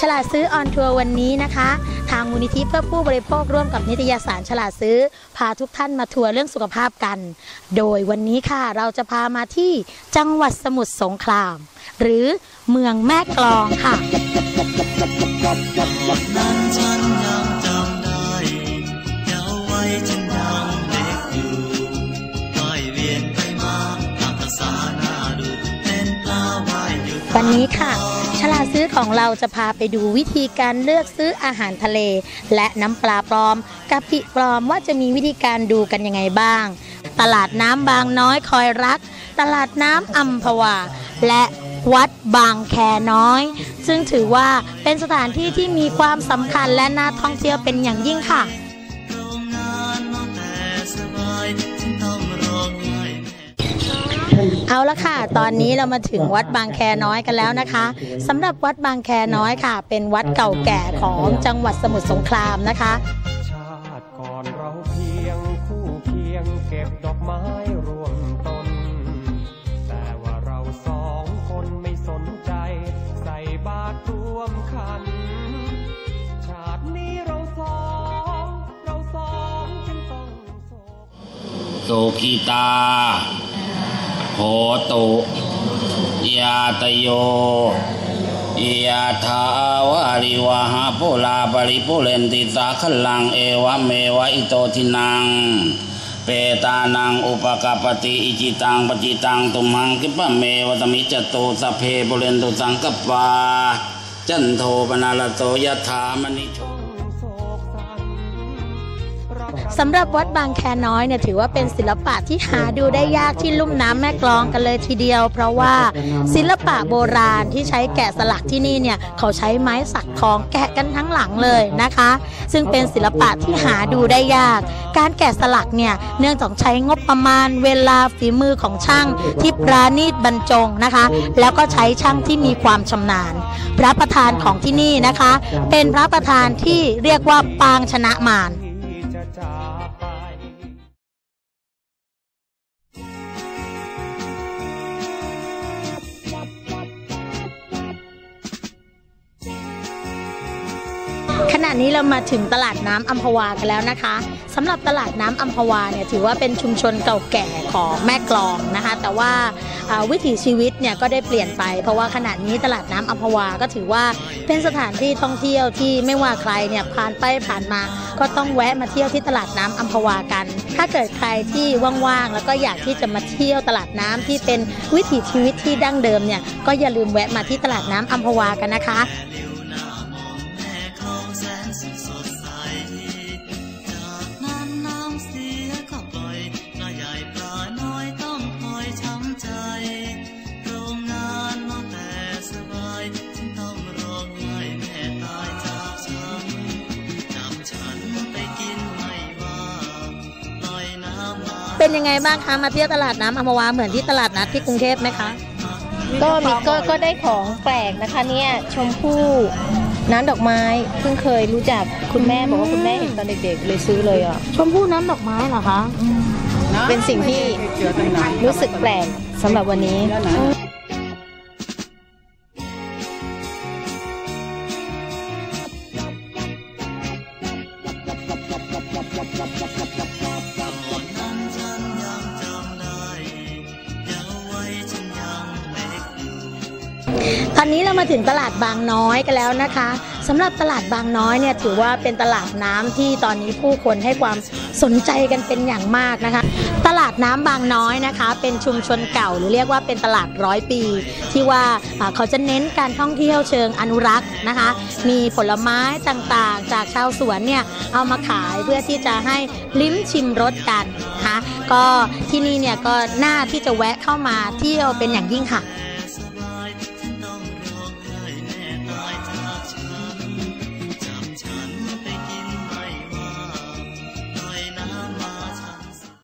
ฉลาดซื้อออนทัวร์วันนี้นะคะ ทางมูลนิธิเพื่อผู้บริโภคร่วมกับนิตยสารฉลาดซื้อ พาทุกท่านมาทัวร์เรื่องสุขภาพกัน โดยวันนี้ค่ะเราจะพามาที่จังหวัดสมุทรสงคราม หรือเมืองแม่กลองค่ะนั้นฉันยังจำได้เยาว์วัยฉัน ฉลาดซื้อของเราจะพาไปดูวิธีการเลือกซื้ออาหารทะเล และน้ำปลาปลอมกะปิปลอมว่าจะมีวิธีการดูกันยังไงบ้าง ตลาดน้ำบางน้อยคอยรัก ตลาดน้ำอัมพวา และวัดบางแคน้อย ซึ่งถือว่าเป็นสถานที่ที่มีความสำคัญและน่าท่องเที่ยวเป็นอย่างยิ่งค่ะ เอาละค่ะ ตอนนี้เรามาถึงวัดบางแคน้อยกันแล้วนะคะสำหรับวัดบางแคน้อยค่ะ เป็นวัดเก่าแก่ของจังหวัดสมุทรสงครามนะคะชาติก่อนเราเพียงคู่เคียงเก็บดอกไม้รวมต้น แต่ว่าเราสองคนไม่สนใจ ใส่บาตรรวมขัน ชาตินี้เราสองเราสองจึงต้องโศกสุขิตา โหตุยาตโยยาทาวาริวหาปุลาปริปุเรนติสาขลังเอวะเมวะอิโตทินัง เปตานังอุปกปปติอิจิตังปจิตังตุมังกิปะเมวะตมิจตุสพเพปุเรนตุสังกปาจันโทปนาลโตยะถามณิโช สำหรับวัดบางแคน้อยเนี่ยถือว่าเป็นศิลปะที่หาดูได้ยากที่ลุ่มน้ำแม่กลองกันเลยทีเดียว เพราะว่าศิลปะโบราณที่ใช้แกะสลักที่นี่เนี่ยเขาใช้ไม้สักทองแกะกันทั้งหลังเลยนะคะ ซึ่งเป็นศิลปะที่หาดูได้ยาก การแกะสลักเนี่ยเนื่องจากใช้งบประมาณเวลาฝีมือของช่างที่ปราณีตบรรจงนะคะ แล้วก็ใช้ช่างที่มีความชำนาญ พระประธานของที่นี่นะคะ เป็นพระประธานที่เรียกว่าปางชนะมาร จะจากไปขณะนี้เรามาถึงตลาดน้ำอัมพวากันแล้วนะคะสำหรับตลาดน้ำอัมพวาเนี่ยถือว่าเป็นชุมชนเก่าแก่ของแม่กลองนะคะ แต่ว่าอ่าวิถีชีวิตเนี่ยก็ได้เปลี่ยนไป เพราะว่าขณะนี้ตลาดน้ำอัมพวาก็ถือว่าเป็นสถานที่ท่องเที่ยวที่ไม่ว่าใครเนี่ยผ่านไปผ่านมา ก็ต้องแวะมาเที่ยวที่ตลาดน้ำอัมพวากัน ถ้าเกิดใครที่ว่างๆแล้วก็อยากที่จะมาเที่ยวตลาดน้ำที่เป็นวิถีชีวิตที่ดั้งเดิมเนี่ยก็อย่าลืมแวะมาที่ตลาดน้ำอัมพวากันนะคะ เป็นยังไงบ้างคะมาเที่ยวตลาดน้ำอัมพวาเหมือนที่ตลาดนัดที่กรุงเทพไหมคะ ก็มีก็ก็ได้ของแปลกนะคะเนี่ยชมพู่น้ำดอกไม้เพิ่งเคยรู้จักคุณแม่บอกว่าคุณแม่เห็นตอนเด็กๆเลยซื้อเลยอะชมพู่น้ำดอกไม้เหรอคะ เป็นสิ่งที่รู้สึกแปลกสำหรับวันนี้ เรามาถึงตลาดบางน้อยกันแล้วนะคะสำหรับตลาดบางน้อยเนี่ยถือว่าเป็นตลาดน้ำที่ตอนนี้ผู้คนให้ความสนใจกันเป็นอย่างมากนะคะ ตลาดน้ำบางน้อยนะคะ เป็นชุมชนเก่าหรือเรียกว่าเป็นตลาดร้อยปี ที่ว่าเขาจะเน้นการท่องเที่ยวเชิงอนุรักษ์นะคะ มีผลไม้ต่างๆ จากชาวสวนเนี่ยเอามาขายเพื่อที่จะให้ลิ้มชิมรสกันนะคะก็ที่นี่เนี่ยก็น่าที่จะแวะเข้ามาเที่ยวเป็นอย่างยิ่งค่ะ